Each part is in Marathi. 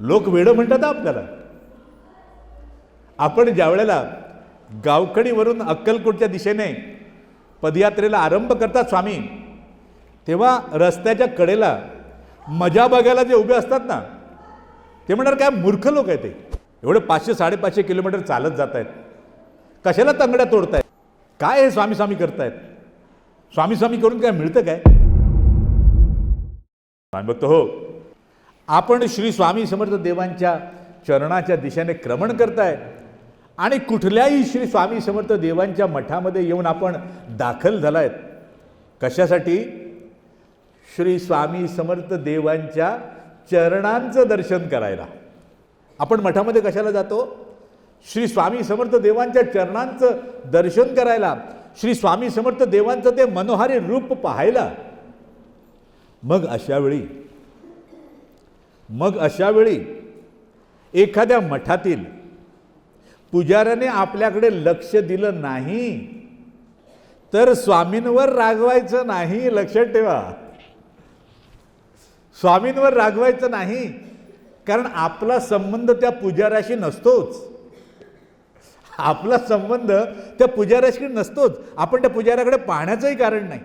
लोक वेडं म्हणतात आपल्याला. आपण ज्या वेळेला गावकडीवरून अक्कलकोटच्या दिशेने पदयात्रेला आरंभ करतात स्वामी तेव्हा रस्त्याच्या कडेला मजा बघायला जे उभे असतात ना ते म्हणणार काय मूर्ख लोक आहे ते. एवढे पाचशे साडेपाचशे किलोमीटर चालत जात आहेत कशाला तंगड्या तोडतायत? काय हे स्वामी स्वामी करतायत? स्वामी स्वामी करून काय मिळतं काय? स्वामी बघतो हो. आपण श्री स्वामी समर्थ देवांच्या चरणाच्या दिशेने क्रमण करताय आणि कुठल्याही श्री स्वामी समर्थ देवांच्या मठामध्ये येऊन आपण दाखल झालायत. कशासाठी? श्री स्वामी समर्थ देवांच्या चरणांचं दर्शन करायला. आपण मठामध्ये कशाला जातो? श्री स्वामी समर्थ देवांच्या चरणांचं दर्शन करायला. श्री स्वामी समर्थ देवांचं ते मनोहारी रूप पाहायला. मग अशावेळी मग अशा वेळी एखाद्या मठातील पुजाऱ्याने आपल्याकडे लक्ष दिलं नाही तर स्वामींवर रागवायचं नाही लक्षात ठेवा. स्वामींवर रागवायचं नाही कारण आपला संबंध त्या पुजाऱ्याशी नसतोच. आपला संबंध त्या पुजाऱ्याशी नसतोच. आपण त्या पुजाऱ्याकडे पाहण्याचंही कारण नाही.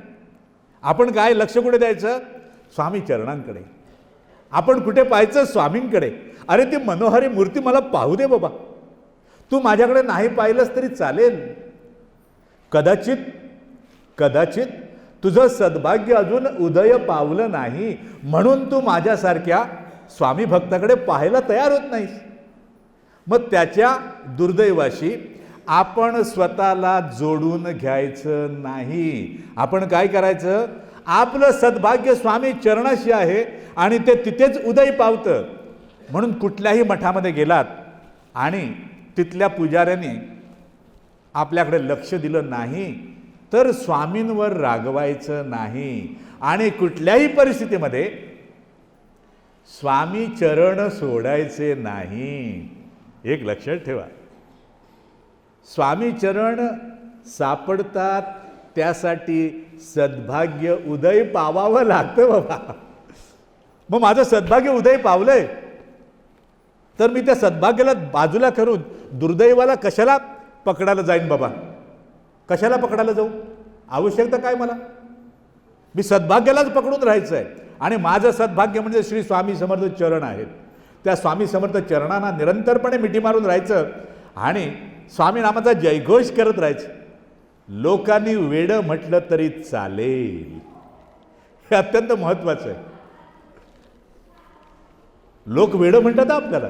आपण काय लक्ष कुठे द्यायचं? स्वामी चरणांकडे. आपण कुठे पाहायचं स्वामींकडे? अरे ती मनोहारी मूर्ती मला पाहू दे बाबा. तू माझ्याकडे नाही पाहिलंस तरी चालेल. कदाचित कदाचित तुझं सद्भाग्य अजून उदय पावलं नाही म्हणून तू माझ्यासारख्या स्वामी भक्ताकडे पाहायला तयार होत नाहीस. मग त्याच्या दुर्दैवाशी आपण स्वतःला जोडून घ्यायचं नाही. आपण काय करायचं? आपलं सद्भाग्य स्वामी चरणाशी आहे आणि ते तिथेच उदय पावतं. म्हणून कुठल्याही मठामध्ये गेलात आणि तिथल्या पुजाऱ्याने आपल्याकडे लक्ष दिलं नाही तर स्वामींवर रागवायचं नाही. आणि कुठल्याही परिस्थितीमध्ये स्वामी चरण सोडायचे नाही. एक लक्षात ठेवा. स्वामी चरण सापडतात त्यासाठी सद्भाग्य उदय पावावं लागतं बाबा. मग माझं सद्भाग्य उदय पावलंय. तर मी त्या सद्भाग्याला बाजूला करून दुर्दैवाला कशाला पकडायला जाईन बाबा? कशाला पकडायला जाऊ? आवश्यकता काय मला? मी सद्भाग्यालाच पकडून राहायचं आहे आणि माझं सद्भाग्य म्हणजे श्री स्वामी समर्थ चरण आहेत. त्या स्वामी समर्थ चरणांना निरंतरपणे मिठी मारून राहायचं आणि स्वामी नामाचा जयघोष करत राहायचं. लोकांनी वेडं म्हटलं तरी चालेल. हे अत्यंत महत्वाचं आहे. लोक वेडं म्हणतात आपल्याला.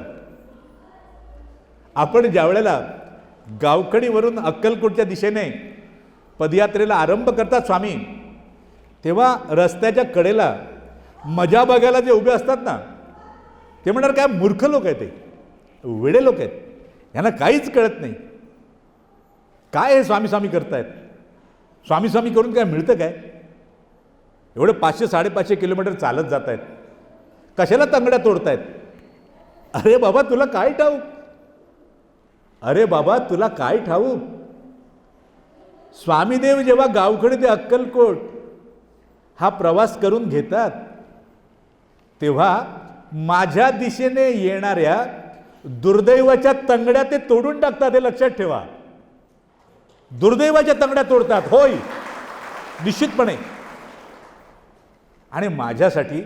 आपण ज्या वेळेला गावखडीवरून अक्कलकोटच्या दिशेने पदयात्रेला आरंभ करतात स्वामी तेव्हा रस्त्याच्या कडेला मजा बघायला जे उभे असतात ना ते म्हणणार काय मूर्ख लोक आहेत ते. वेडे लोक आहेत. यांना काहीच कळत नाही. काय हे स्वामी स्वामी करतायत? स्वामी स्वामी करून काय मिळतं काय? एवढं पाचशे साडेपाचशे किलोमीटर चालत जात आहेत कशाला तंगड्या तोडतायत? अरे बाबा तुला काय ठाऊक? अरे बाबा तुला काय ठाऊक? स्वामीदेव जेव्हा गावकडे ते अक्कलकोट हा प्रवास करून घेतात तेव्हा माझ्या दिशेने येणाऱ्या दुर्दैवाच्या तंगड्या ते तोडून टाकतात हे लक्षात ठेवा. दुर्दैवाच्या तंगड्या तोडतात. होय. निश्चितपणे. आणि माझ्यासाठी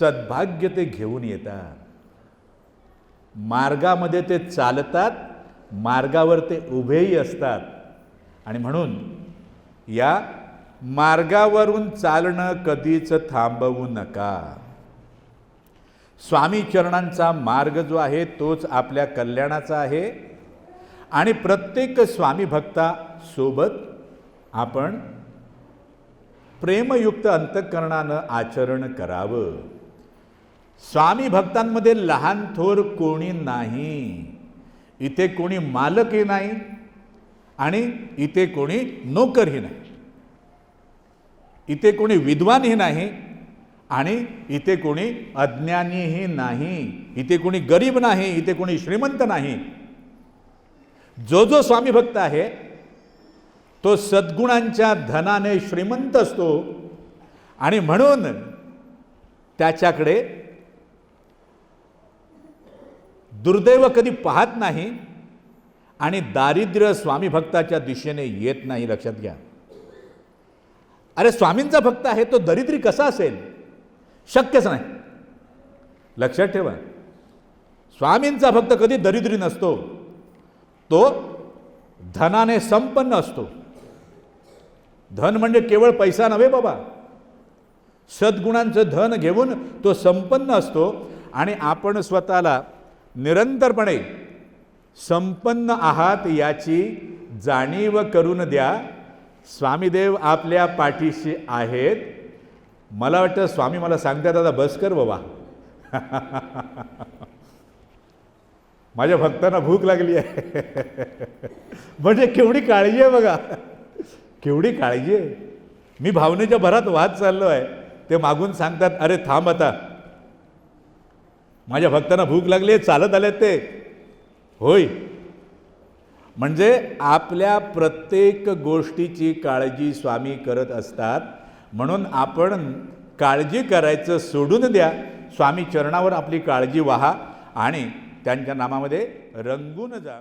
सद्भाग्य ते घेऊन येतात. मार्गामध्ये ते चालतात मार्गावर ते उभेही असतात. आणि म्हणून या मार्गावरून चालणं कधीच थांबवू नका. स्वामी चरणांचा मार्ग जो आहे तोच आपल्या कल्याणाचा आहे. आणि प्रत्येक स्वामी भक्तासोबत आपण प्रेमयुक्त अंतःकरणानं आचरण करावं. स्वामी भक्तांमध्ये लहान थोर कोणी नाही. इथे कोणी मालकही नाही आणि इथे कोणी नोकरही नाही. इथे कोणी विद्वानही नाही आणि इथे कोणी अज्ञानीही नाही. इथे कोणी गरीब नाही इथे कोणी श्रीमंत नाही. जो जो स्वामी भक्त आहे तो सद्गुणांच्या धनाने श्रीमंत असतो आणि म्हणून त्याच्याकडे दुर्दैव कधी पाहत नाही आणि दारिद्र्य स्वामी भक्ताच्या दिशेने येत नाही लक्षात घ्या. अरे स्वामींचा भक्त आहे तो दरिद्री कसा असेल? शक्यच नाही. लक्षात ठेवा. स्वामींचा भक्त कधी दरिद्री नसतो. तो धनाने संपन्न असतो. धन म्हणजे केवळ पैसा नव्हे बाबा. सद्गुणांचं धन घेऊन तो संपन्न असतो आणि आपण स्वतःला निरंतरपणे संपन्न आहात याची जाणीव करून द्या. स्वामीदेव आपल्या पाठीशी आहेत. मला वाटतं स्वामी मला सांगतात आता बस कर बाबा. माझ्या भक्तांना भूक लागली आहे. म्हणजे केवढी काळजी आहे बघा. केवढी काळजी आहे. मी भावनेच्या भरात वाद चाललो आहे. ते मागून सांगतात अरे थांब आता. माझ्या भक्तांना भूक लागली आहे चालत आलेत ते. होय. म्हणजे आपल्या प्रत्येक गोष्टीची काळजी स्वामी करत असतात. म्हणून आपण काळजी करायचं सोडून द्या. स्वामी चरणावर आपली काळजी वाहा आणि त्यांच्या नामामध्ये रंगून जा.